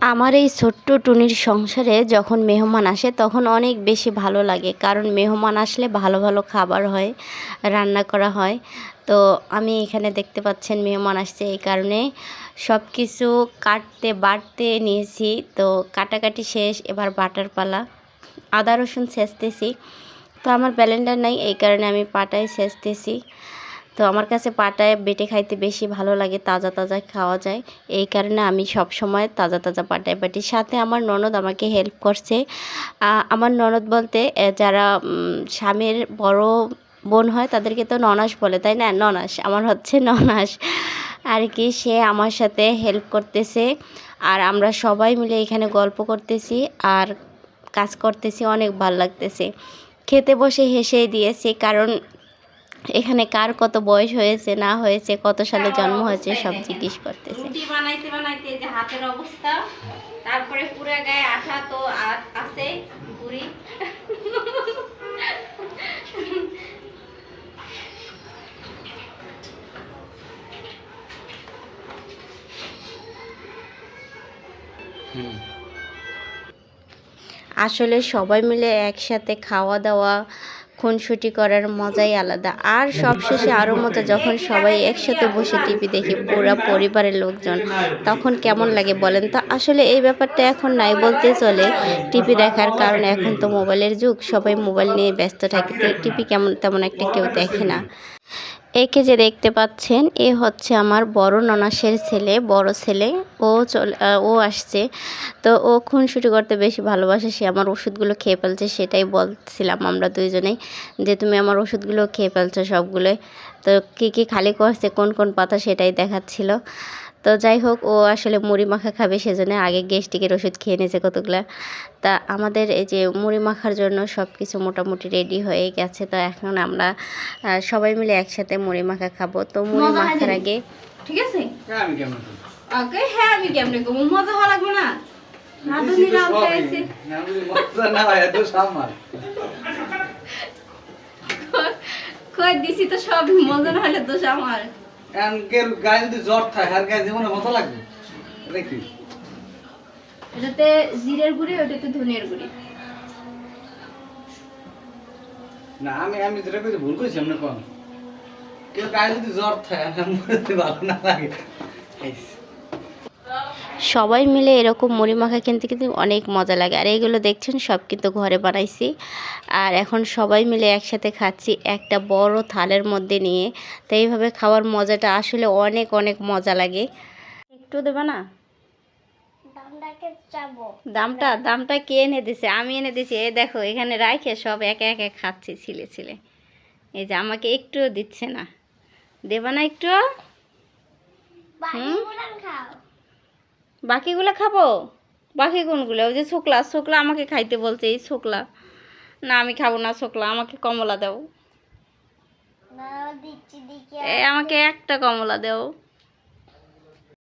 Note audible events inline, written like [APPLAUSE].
আমার এই ছোট্ট টুনির সংসারে যখন মেহমান আসে তখন অনেক বেশি ভালো লাগে। কারণ মেহমান আসলে ভালো ভালো খাবার হয়, রান্না করা হয়। তো আমি এখানে দেখতে পাচ্ছেন মেহমান আসছে এই কারণে। সব কিছু কাটতে, বাটতে নিয়েছি। তো কাটাকাটি শেষ, এবার বাটার পালা। আদা, রসুন ছেঁচতেছি। তো আমার ব্যালেন্ডার নাই, এই কারণে আমি পাটায় ছেঁচতেছি। তো আমার কাছে পাটায় বেটে খাইতে বেশি ভালো লাগে, তাজা তাজা খাওয়া যায়। এই কারণে আমি সব সময় তাজা তাজা পাটায় বাটি। সাথে আমার ননদ আমাকে হেল্প করছে। আমার ননদ বলতে যারা স্বামীর বড় বোন হয়, তাদেরকে তো ননাস বলে, তাই না? ননাস, আমার হচ্ছে [LAUGHS] ননাস। আর কি, সে আমার সাথে হেল্প করতেছে। আর আমরা সবাই মিলে এখানে গল্প করতেছি, আর কাজ করতেছি, অনেক ভালো লাগতেছে। খেতে বসে হেসেই দিয়েছি, কারণ এখানে কার কত বয়স হয়েছে না হয়েছে কত সালে জন্ম হয়েছে সব জিজ্ঞেস করতেছে। রুটি বানাইতে বানাইতে যে হাতের অবস্থা তারপরে পুরো গায়ে আঠা তো আছে পুরি আসলে সবাই মিলে একসাথে খাওয়া দাওয়া খুনসুটি করার মজাই আলাদা। আর সবশেষে আরও মজা যখন সবাই একসাথে বসে টিভি দেখি পুরো পরিবারের লোকজন। তখন কেমন লাগে বলেন তো? আসলে এই ব্যাপারটা এখন নাই বলতে চলে। টিভি দেখার কারণে এখন তো মোবাইলের যুগ। সবাই মোবাইল নিয়ে ব্যস্ত থাকে। টিভি কেমন, তেমন একটা কেউ দেখে না। একে যে দেখতে পাচ্ছেন, এ হচ্ছে আমার বড় ননাসের ছেলে, বড় ছেলে ও চল ও আসছে। তো ও খুনসুটি করতে বেশি ভালোবাসে সে আমার ওষুধগুলো খেয়ে ফেলছে সেটাই বলছিলাম আমরা দুইজনেই যে তুমি আমার ওষুধগুলো খেয়ে ফেলছো সবগুলোই। তো কী কী খালি করছে কোন কোন পাতা সেটাই দেখাচ্ছিল। তো যাই হোক ও আসলে মুড়ি মাখা খাবে সেজন্য আগে গ্যাস্ট্রিকের ওষুধ খেয়ে নিয়েছে কতগুলা। তা আমাদের এই যে মুড়ি মাখার জন্য সব কিছু মোটামুটি রেডি হয়ে গেছে তো এখন আমরা সবাই মিলে একসাথে মুড়ি মাখা খাব। তো মুড়ি মাখার আগে ঠিক আছে? আমি কেমন করি? ওকে হ্যাঁ আমি কেমনে মজা হওয়া লাগবে না? আমি যদি মজা না এত সামাল। কই দিছি তো সব মজা না হলে দোষ আমার গায়ে যদি জ্বর থাকে আর গায়ে জীবনে মজা লাগবে? কি? এটাতে জিরের গুঁড়ি ওটাতে ধনিয়ার গুঁড়ি। না আমি আমি যেটা কইতে ভুল করেছি আপনি কোন। কেউ গায়ে যদি জ্বর থাকে আমার মনে ভালো না লাগে। সবাই মিলে এরকম মুড়ি মাখা কিনতে কিন্তু অনেক মজা লাগে। আর এইগুলো দেখছেন সব কিন্তু ঘরে বানাইছি। আর এখন সবাই মিলে একসাথে খাচ্ছি একটা বড় থালের মধ্যে নিয়ে। তো এইভাবে খাওয়ার মজাটা আসলে অনেক অনেক মজা লাগে। একটু দেবে না? দামটা দামটা কে এনে দিছে? আমি এনে দিছি। এ দেখো এখানে রাখে সব একে একে খাচ্ছি ছিলে ছিলে। এই যে আমাকে একটুও দিচ্ছে না। দেবা না একটু হুম? বাকিগুলো খাব? বাকি কোনগুলো? ওই যে ছোকলা ছোকলা আমাকে খাইতে বলছে এই ছোকলা। না আমি খাব না ছোকলা আমাকে কমলা দাও। আমাকে একটা কমলা দাও।